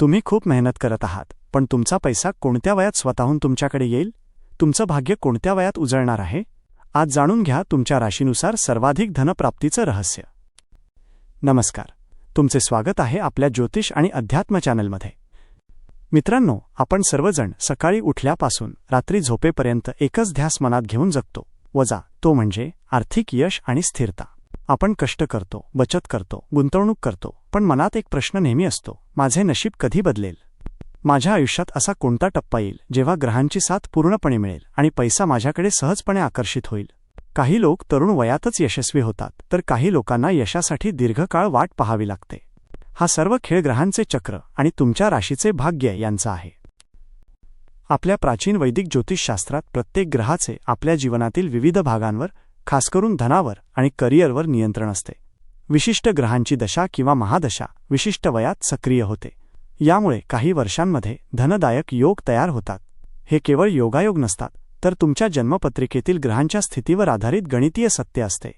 तुम्ही खूप मेहनत करत आहात पण तुमचा पैसा कोणत्या वयात स्वतःहून तुमच्याकडे येईल? तुमचं भाग्य कोणत्या वयात उजळणार आहे? आज जाणून घ्या तुमच्या राशीनुसार सर्वाधिक धनप्राप्तीचं रहस्य. नमस्कार. तुमचे स्वागत आहे आपल्या ज्योतिष आणि अध्यात्म चॅनलमध्ये. मित्रांनो आपण सर्वजण सकाळी उठल्यापासून रात्री झोपेपर्यंत एकच ध्यास मनात घेऊन जगतो. वजा तो म्हणजे आर्थिक यश आणि स्थिरता. आपण कष्ट करतो बचत करतो गुंतवणूक करतो पण मनात एक प्रश्न नेहमी असतो माझे नशीब कधी बदलेल? माझ्या आयुष्यात असा कोणता टप्पा येईल जेव्हा ग्रहांची साथ पूर्णपणे मिळेल आणि पैसा माझ्याकडे सहजपणे आकर्षित होईल? काही लोक तरुण वयातच यशस्वी होतात तर काही लोकांना यशासाठी दीर्घकाळ वाट पाहावी लागते. हा सर्व खेळ ग्रहांचे चक्र आणि तुमच्या राशीचे भाग्य यांचा आहे. आपल्या प्राचीन वैदिक ज्योतिषशास्त्रात प्रत्येक ग्रहाचे आपल्या जीवनातील विविध भागांवर खास करून धनावर आणि करिअरवर नियंत्रण असते. विशिष्ट ग्रहांची दशा किंवा महादशा विशिष्ट वयात सक्रिय होते. यामुळे काही वर्षांमध्ये धनदायक योग तयार होतात. हे केवळ योगायोग नसतात तर तुमच्या जन्मपत्रिकेतील ग्रहांच्या स्थितीवर आधारित गणितीय सत्य असते.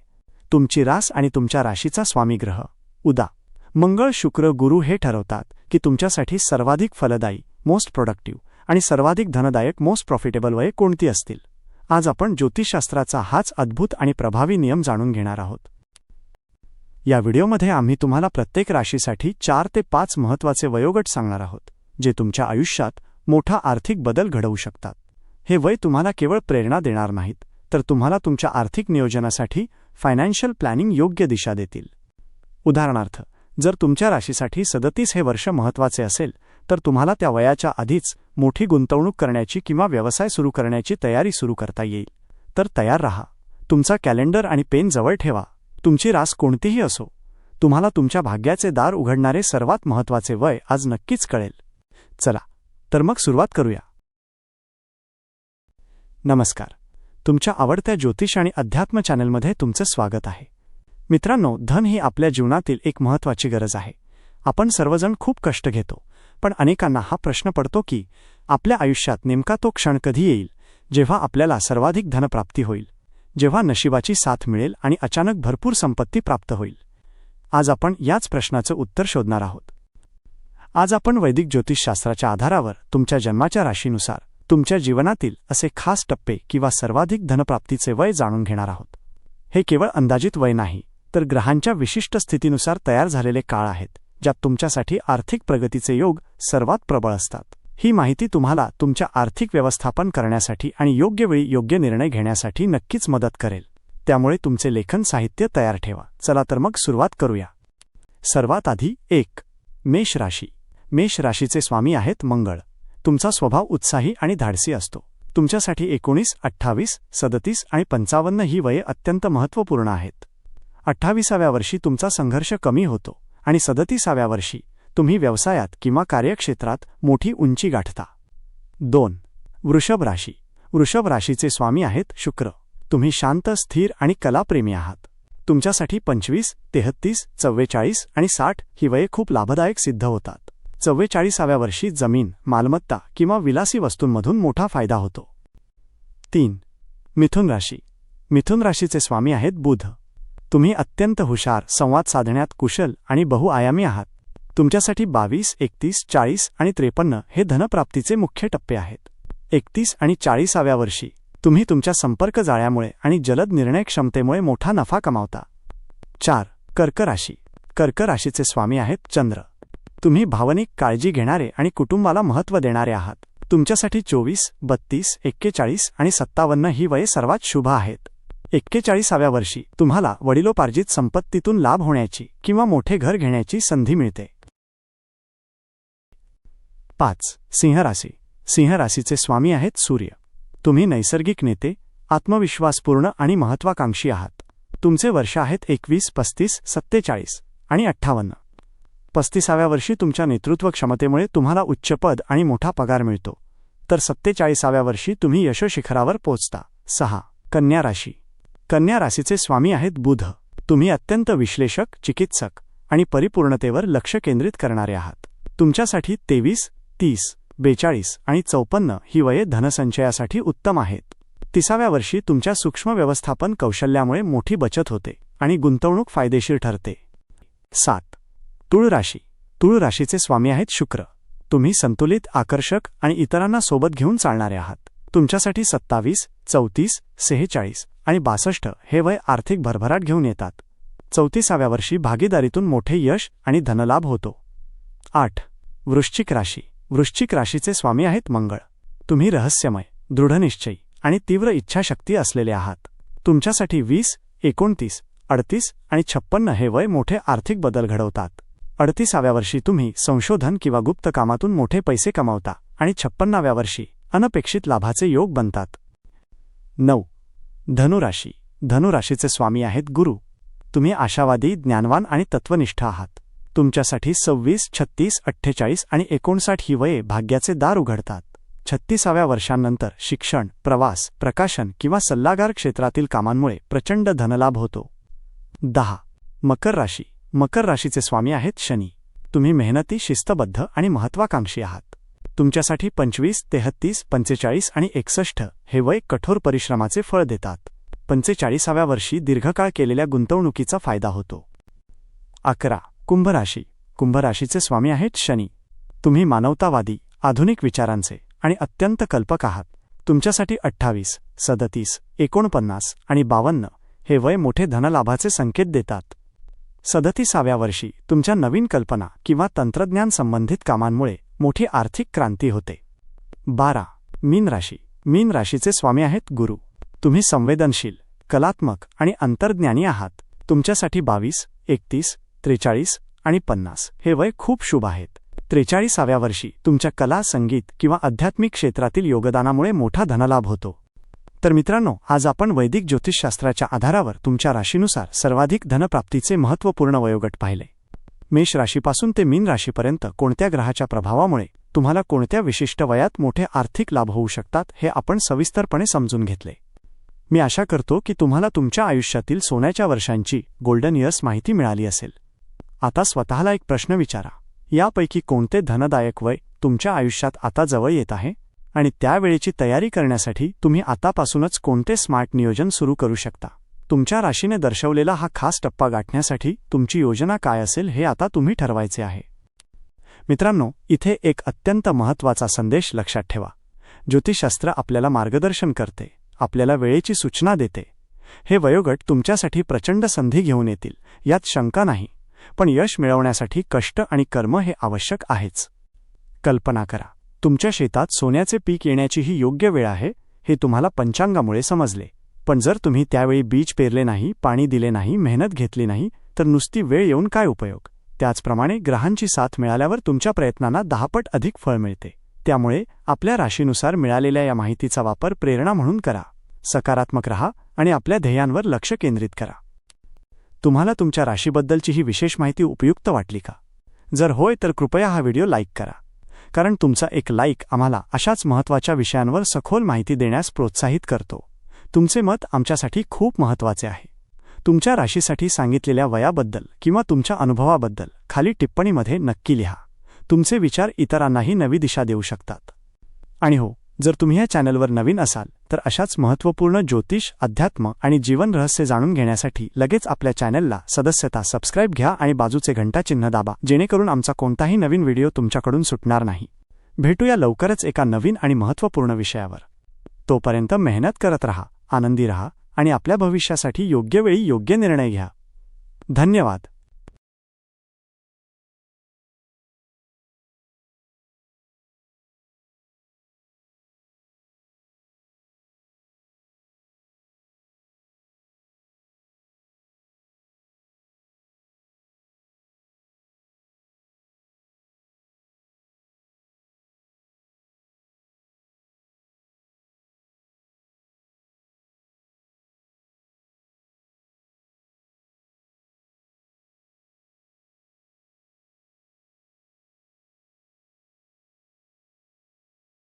तुमची रास आणि तुमच्या राशीचा स्वामी ग्रह उदा. मंगळ शुक्र गुरु हे ठरवतात की तुमच्यासाठी सर्वाधिक फलदायी मोस्ट प्रोडक्टिव्ह आणि सर्वाधिक धनदायक मोस्ट प्रॉफिटेबल वये कोणती असतील. आज आपण ज्योतिषशास्त्राचा हाच अद्भुत आणि प्रभावी नियम जाणून घेणार आहोत. या व्हिडिओमध्ये आम्ही तुम्हाला प्रत्येक राशीसाठी चार ते पाच महत्त्वाचे वयोगट सांगणार आहोत जे तुमच्या आयुष्यात मोठा आर्थिक बदल घडवू शकतात. हे वय तुम्हाला केवळ प्रेरणा देणार नाहीत तर तुम्हाला तुमच्या आर्थिक नियोजनासाठी फायनान्शियल प्लॅनिंग योग्य दिशा देतील. उदाहरणार्थ जर तुमच्या राशीसाठी सदतीस हे वर्ष महत्त्वाचे असेल तर तुम्हाला त्या वयाच्या आधीच मोठी गुंतवणूक करण्याची किंवा व्यवसाय सुरू करण्याची तयारी सुरू करता येईल. तर तयार रहा. तुमचा कॅलेंडर आणि पेन जवळ ठेवा. तुमची रास कोणतीही असो. तुम्हाला तुमच्या भाग्याचे दार उघडणारे सर्वात महत्त्वाचे वय आज नक्कीच कळेल. चला तर मग सुरुवात करूया. नमस्कार. तुमच्या आवडत्या ज्योतिष आणि अध्यात्म चॅनलमध्ये तुमचं स्वागत आहे. मित्रांनो धन ही आपल्या जीवनातील एक महत्त्वाची गरज आहे. आपण सर्वजण खूप कष्ट घेतो. पण अनेकांना हा प्रश्न पडतो की आपल्या आयुष्यात नेमका तो क्षण कधी येईल जेव्हा आपल्याला सर्वाधिक धनप्राप्ती होईल जेव्हा नशिबाची साथ मिळेल आणि अचानक भरपूर संपत्ती प्राप्त होईल. आज आपण याच प्रश्नाचं उत्तर शोधणार आहोत. आज आपण वैदिक ज्योतिषशास्त्राच्या आधारावर तुमच्या जन्माच्या राशीनुसार तुमच्या जीवनातील असे खास टप्पे किंवा सर्वाधिक धनप्राप्तीचे वय जाणून घेणार आहोत. हे केवळ अंदाजित वय नाही तर ग्रहांच्या विशिष्ट स्थितीनुसार तयार झालेले काळ आहेत. ज्यात तुमच्यासाठी आर्थिक प्रगतीचे योग सर्वात प्रबळ असतात. ही माहिती तुम्हाला तुमच्या आर्थिक व्यवस्थापन करण्यासाठी आणि योग्य वेळी योग्य निर्णय घेण्यासाठी नक्कीच मदत करेल. त्यामुळे तुमचे लेखन साहित्य तयार ठेवा. चला तर मग सुरुवात करूया. सर्वात आधी एक मेष राशी. मेष राशीचे स्वामी आहेत मंगळ. तुमचा स्वभाव उत्साही आणि धाडसी असतो. तुमच्यासाठी एकोणीस अठ्ठावीस सदतीस आणि पंचावन्न ही वये अत्यंत महत्त्वपूर्ण आहेत. अठ्ठावीसाव्या वर्षी तुमचा संघर्ष कमी होतो. आणि सदतीसाव्या वर्षी तुम्ही व्यवसायात किंवा कार्यक्षेत्रात मोठी उंची गाठता. दोन. वृषभ राशी. वृषभ राशीचे स्वामी आहेत शुक्र. तुम्ही शांत स्थिर आणि कलाप्रेमी आहात. तुमच्यासाठी पंचवीस तेहत्तीस चव्वेचाळीस आणि साठ ही वये खूप लाभदायक सिद्ध होतात. चव्वेचाळीसाव्या वर्षी जमीन मालमत्ता किंवा विलासी वस्तूंमधून मोठा फायदा होतो. तीन. मिथुन राशी. मिथुन राशीचे स्वामी आहेत बुध. तुम्ही अत्यंत हुशार संवाद साधण्यात कुशल आणि बहुआयामी आहात. तुमच्यासाठी बावीस एकतीस चाळीस आणि त्रेपन्न हे धनप्राप्तीचे मुख्य टप्पे आहेत. एकतीस आणि चाळीसाव्या वर्षी तुम्ही तुमच्या संपर्क जाळ्यामुळे आणि जलद निर्णय क्षमतेमुळे मोठा नफा कमावता. चार कर्क राशी. कर्क राशीचे स्वामी आहेत चंद्र. तुम्ही भावनिक काळजी घेणारे आणि कुटुंबाला महत्त्व देणारे आहात. तुमच्यासाठी चोवीस बत्तीस एक्केचाळीस आणि सत्तावन्न ही वये सर्वात शुभ आहेत. एक्केचाळीसाव्या वर्षी तुम्हाला वडिलोपार्जित संपत्तीतून लाभ होण्याची किंवा मोठे घर घेण्याची संधी मिळते. पाच. सिंहराशी. सिंहराशीचे स्वामी आहेत सूर्य. तुम्ही नैसर्गिक नेते आत्मविश्वासपूर्ण आणि महत्वाकांक्षी आहात. तुमचे वर्ष आहेत एकवीस पस्तीस सत्तेचाळीस आणि अठ्ठावन्न. पस्तीसाव्या वर्षी तुमच्या नेतृत्व क्षमतेमुळे तुम्हाला उच्च पद आणि मोठा पगार मिळतो. तर सत्तेचाळीसाव्या वर्षी तुम्ही यशोशिखरावर पोचता. सहा. कन्या राशी. कन्या राशीचे स्वामी आहेत बुध. तुम्ही अत्यंत विश्लेषक चिकित्सक आणि परिपूर्णतेवर लक्ष केंद्रित करणारे आहात. तुमच्यासाठी तेवीस तीस बेचाळीस आणि चौपन्न ही वये धनसंचयासाठी उत्तम आहेत. तिसाव्या वर्षी तुमच्या सूक्ष्म व्यवस्थापन कौशल्यामुळे मोठी बचत होते आणि गुंतवणूक फायदेशीर ठरते. सात. तुळ राशी. तुळ राशीचे स्वामी आहेत शुक्र. तुम्ही संतुलित आकर्षक आणि इतरांना सोबत घेऊन चालणारे आहात. तुमच्यासाठी सत्तावीस चौतीस सेहेचाळीस आणि बासष्ट हे वय आर्थिक भरभराट घेऊन येतात. चौतीसाव्या वर्षी भागीदारीतून मोठे यश आणि धनलाभ होतो. आठ. वृश्चिक राशी. वृश्चिक राशीचे स्वामी आहेत मंगळ. तुम्ही रहस्यमय दृढनिश्चयी आणि तीव्र इच्छाशक्ती असलेले आहात. तुमच्यासाठी वीस एकोणतीस अडतीस आणि छप्पन्न हे वय मोठे आर्थिक बदल घडवतात. अडतीसाव्या वर्षी तुम्ही संशोधन किंवा गुप्त कामातून मोठे पैसे कमावता आणि छप्पन्नाव्या वर्षी अनपेक्षित लाभाचे योग बनतात. नऊ. धनुराशी. धनुराशीचे स्वामी आहेत गुरु. तुम्ही आशावादी ज्ञानवान आणि तत्वनिष्ठ आहात. तुमच्यासाठी सव्वीस छत्तीस अठ्ठेचाळीस आणि एकोणसाठ ही वये भाग्याचे दार उघडतात. छत्तीसाव्या वर्षांनंतर शिक्षण प्रवास प्रकाशन किंवा सल्लागार क्षेत्रातील कामांमुळे प्रचंड धनलाभ होतो. दहा. मकर राशी. मकर राशीचे स्वामी आहेत शनी. तुम्ही मेहनती शिस्तबद्ध आणि महत्वाकांक्षी आहात. तुमच्यासाठी पंचवीस तेहत्तीस पंचेचाळीस आणि एकसष्ट हे वय कठोर परिश्रमाचे फळ देतात. पंचेचाळीसाव्या वर्षी दीर्घकाळ केलेल्या गुंतवणुकीचा फायदा होतो. अकरा. कुंभराशी. कुंभराशीचे स्वामी आहेत शनी. तुम्ही मानवतावादी आधुनिक विचारांचे आणि अत्यंत कल्पक आहात. तुमच्यासाठी अठ्ठावीस सदतीस एकोणपन्नास आणि बावन्न हे वय मोठे धनलाभाचे संकेत देतात. सदतीसाव्या वर्षी तुमच्या नवीन कल्पना किंवा तंत्रज्ञान संबंधित कामांमुळे मोठी आर्थिक क्रांती होते. बारा. मीन राशी. मीन राशीचे स्वामी आहेत गुरु. तुम्ही संवेदनशील कलात्मक आणि अंतर्ज्ञानी आहात. तुमच्यासाठी बावीस एकतीस त्रेचाळीस आणि पन्नास हे वय खूप शुभ आहेत. त्रेचाळीसाव्या वर्षी तुमच्या कला संगीत किंवा आध्यात्मिक क्षेत्रातील योगदानामुळे मोठा धनलाभ होतो. तर मित्रांनो आज आपण वैदिक ज्योतिषशास्त्राच्या आधारावर तुमच्या राशीनुसार सर्वाधिक धनप्राप्तीचे महत्त्वपूर्ण वयोगट पाहिले. मेष राशीपासून ते मीन राशीपर्यंत कोणत्या ग्रहाच्या प्रभावामुळे तुम्हाला कोणत्या विशिष्ट वयात मोठे आर्थिक लाभ होऊ शकतात हे आपण सविस्तरपणे समजून घेतले. मी आशा करतो की तुम्हाला तुमच्या आयुष्यातील सोन्याच्या वर्षांची गोल्डन इयर्स माहिती मिळाली असेल. आता स्वतःला एक प्रश्न विचारा. यापैकी कोणते धनदायक वय तुमच्या आयुष्यात आता जवळ येत आहे? आणि त्यावेळेची तयारी करण्यासाठी तुम्ही आतापासूनच कोणते स्मार्ट नियोजन सुरू करू शकता? तुमच्या राशीने दर्शवलेला हा खास टप्पा गाठण्यासाठी तुमची योजना काय असेल हे आता तुम्ही ठरवायचे आहे. मित्रांनो इथे एक अत्यंत महत्त्वाचा संदेश लक्षात ठेवा. ज्योतिषशास्त्र आपल्याला मार्गदर्शन करते आपल्याला वेळेची सूचना देते. हे वयोगट तुमच्यासाठी प्रचंड संधी घेऊन येतील यात शंका नाही पण यश मिळवण्यासाठी कष्ट आणि कर्म हे आवश्यक आहेच. कल्पना करा तुमच्या शेतात सोन्याचे पीक येण्याची ही योग्य वेळ आहे हे तुम्हाला पंचांगामुळे समजले. पण जर तुम्ही त्यावेळी बीज पेरले नाही पाणी दिले नाही मेहनत घेतली नाही तर नुसती वेळ येऊन काय उपयोग? त्याचप्रमाणे ग्रहांची साथ मिळाल्यावर तुमच्या प्रयत्नांना दहापट अधिक फळ मिळते. त्यामुळे आपल्या राशीनुसार मिळालेल्या या माहितीचा वापर प्रेरणा म्हणून करा. सकारात्मक रहा आणि आपल्या ध्येयांवर लक्ष केंद्रित करा. तुम्हाला तुमच्या राशीबद्दलची ही विशेष माहिती उपयुक्त वाटली का? जर होय तर कृपया हा व्हिडिओ लाईक करा. कारण तुमचा एक लाईक आम्हाला अशाच महत्त्वाच्या विषयांवर सखोल माहिती देण्यास प्रोत्साहित करतो. तुमचे मत आमच्यासाठी खूप महत्त्वाचे आहे. तुमच्या राशीसाठी सांगितलेल्या वयाबद्दल किंवा तुमच्या अनुभवाबद्दल खाली टिप्पणीमध्ये नक्की लिहा. तुमचे विचार इतरांनाही नवी दिशा देऊ शकतात. आणि हो जर तुम्ही या चॅनलवर नवीन असाल तर अशाच महत्त्वपूर्ण ज्योतिष अध्यात्म आणि जीवन रहस्य जाणून घेण्यासाठी लगेच आपल्या चॅनलला सदस्यता सबस्क्राईब घ्या आणि बाजूचे घंटाचिन्ह दाबा जेणेकरून आमचा कोणताही नवीन व्हिडिओ तुमच्याकडून सुटणार नाही. भेटूया लवकरच एका नवीन आणि महत्त्वपूर्ण विषयावर. तोपर्यंत मेहनत करत रहा. आनंदी रहा आणि आपल्या भविष्यासाठी योग्य वेळी योग्य निर्णय घ्या. धन्यवाद.